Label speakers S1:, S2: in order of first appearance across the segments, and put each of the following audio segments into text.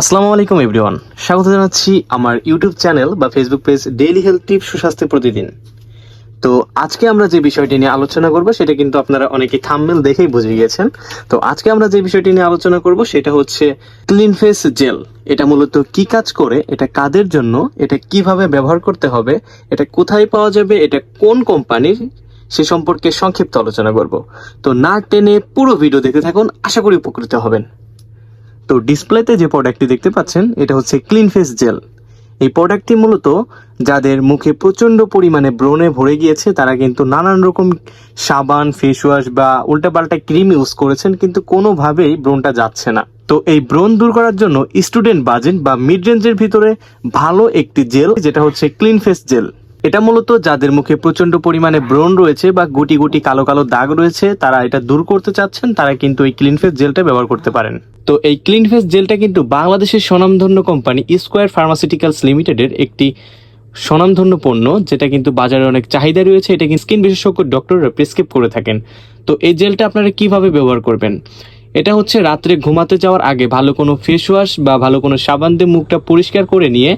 S1: আসসালামু আলাইকুম, এভরিওয়ান। স্বাগত জানাচ্ছি আমার ইউটিউব চ্যানেল বা Facebook page daily health tip সুস্বাস্থ্য প্রতিদিন। তো আজকে আমরা যে বিষয়টি নিয়ে আলোচনা করব, সেটা কিন্তু আপনারা অনেকেই থাম্বনেল দেখেই বুঝে গিয়েছেন। তো আজকে আমরা যে বিষয়টি নিয়ে আলোচনা করব, সেটা হচ্ছে ক্লিন ফেস জেল এটা মূলত কি কাজ করে, এটা কাদের জন্য, এটা কীভাবে ব্যবহার করতে হবে, এটা কোথায় পাওয়া যাবে, এটা কোন কোম্পানির, সে সম্পর্কে সংক্ষিপ্ত আলোচনা করব। তো না টেনে পুরো ভিডিও দেখতে থাকুন, আশা করি উপকৃত হবেন। তো ডিসপ্লেতে যে প্রোডাক্টটি দেখতে পাচ্ছেন, এটা হচ্ছে ক্লিন ফেস জেল এই প্রোডাক্টটি মূলত যাদের মুখে প্রচণ্ড পরিমাণে ব্রণে ভরে গিয়েছে, তারা কিন্তু নানান রকম সাবান ফেস ওয়াশ বা উল্টাপাল্টা ক্রিম ইউজ করেছেন, কিন্তু কোনোভাবেই ব্রণটা যাচ্ছে না। তো এই ব্রণ দূর করার জন্য স্টুডেন্ট বাজেট বা মিড রেঞ্জের ভিতরে ভালো একটি জেল যেটা হচ্ছে ক্লিন ফেস জেল এটা মূলত যাদের মুখে প্রচণ্ড পরিমাণে ব্রণ রয়েছে বা গুটি গুটি কালো কালো দাগ রয়েছে, তারা এটা দূর করতে চাচ্ছেন, তারা কিন্তু এই ক্লিন ফেস জেলটা ব্যবহার করতে পারেন। তো এই ক্লিন ফেস জেলটা কিন্তু বাংলাদেশের স্বনামধন্য কোম্পানি স্কোয়ার ফার্মাসিউটিক্যালস লিমিটেডের একটি স্বনামধন্য পণ্য, যেটা কিন্তু বাজারে অনেক চাহিদা রয়েছে। এটা কিন্তু স্কিন বিশেষজ্ঞ ডক্টররা প্রেসক্রাইব করে থাকেন। তো এই জেলটা আপনারা কীভাবে ব্যবহার করবেন? এটা হচ্ছে রাত্রে ঘুমাতে যাওয়ার আগে ভালো কোনো ফেস ওয়াশ বা ভালো কোনো সাবান দিয়ে মুখটা পরিষ্কার করে নিয়ে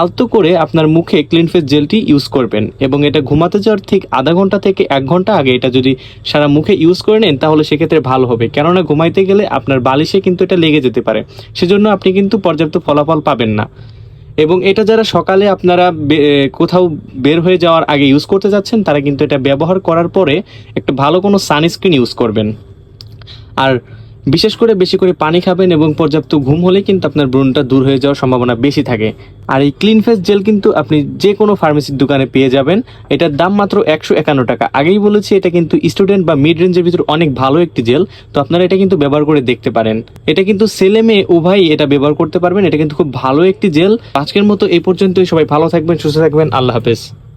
S1: আলতো করে আপনার মুখে ক্লিন ফেস জেলটি ইউজ করবেন। এবং এটা ঘুমাতে যাওয়ার ঠিক আধা ঘণ্টা থেকে এক ঘণ্টা আগে এটা যদি সারা মুখে ইউজ করে নেন, তাহলে সেক্ষেত্রে ভালো হবে। কেননা ঘুমাইতে গেলে আপনার বালিশে কিন্তু এটা লেগে যেতে পারে। সেজন্য আপনি কিন্তু পর্যাপ্ত ফলাফল পাবেন না। এবং এটা যারা সকালে আপনারা কোথাও বের হয়ে যাওয়ার আগে ইউজ করতে যাচ্ছেন, তারা কিন্তু এটা ব্যবহার করার পরে একটা ভালো কোনো সানস্ক্রিন ইউজ করবেন। আর বিশেষ করে বেশি করে পানি খাবেন এবং পর্যাপ্ত ঘুম হলে কিন্তু আপনার ব্রণটা দূর হয়ে যাওয়ার সম্ভাবনা বেশি থাকে। আর এই ক্লিন ফেস জেল কিন্তু আপনি যে কোনো ফার্মেসির দোকানে পেয়ে যাবেন। এটার দাম মাত্র একশো একান্ন টাকা। আগেই বলেছি, এটা কিন্তু স্টুডেন্ট বা মিড রেঞ্জের ভিতর অনেক ভালো একটি জেল তো আপনারা এটা কিন্তু ব্যবহার করে দেখতে পারেন। এটা কিন্তু ছেলে মেয়ে উভয়ই এটা ব্যবহার করতে পারবেন। এটা কিন্তু খুব ভালো একটি জেল আজকের মতো এই পর্যন্তই। সবাই ভালো থাকবেন, সুস্থ থাকবেন। আল্লাহ হাফেজ।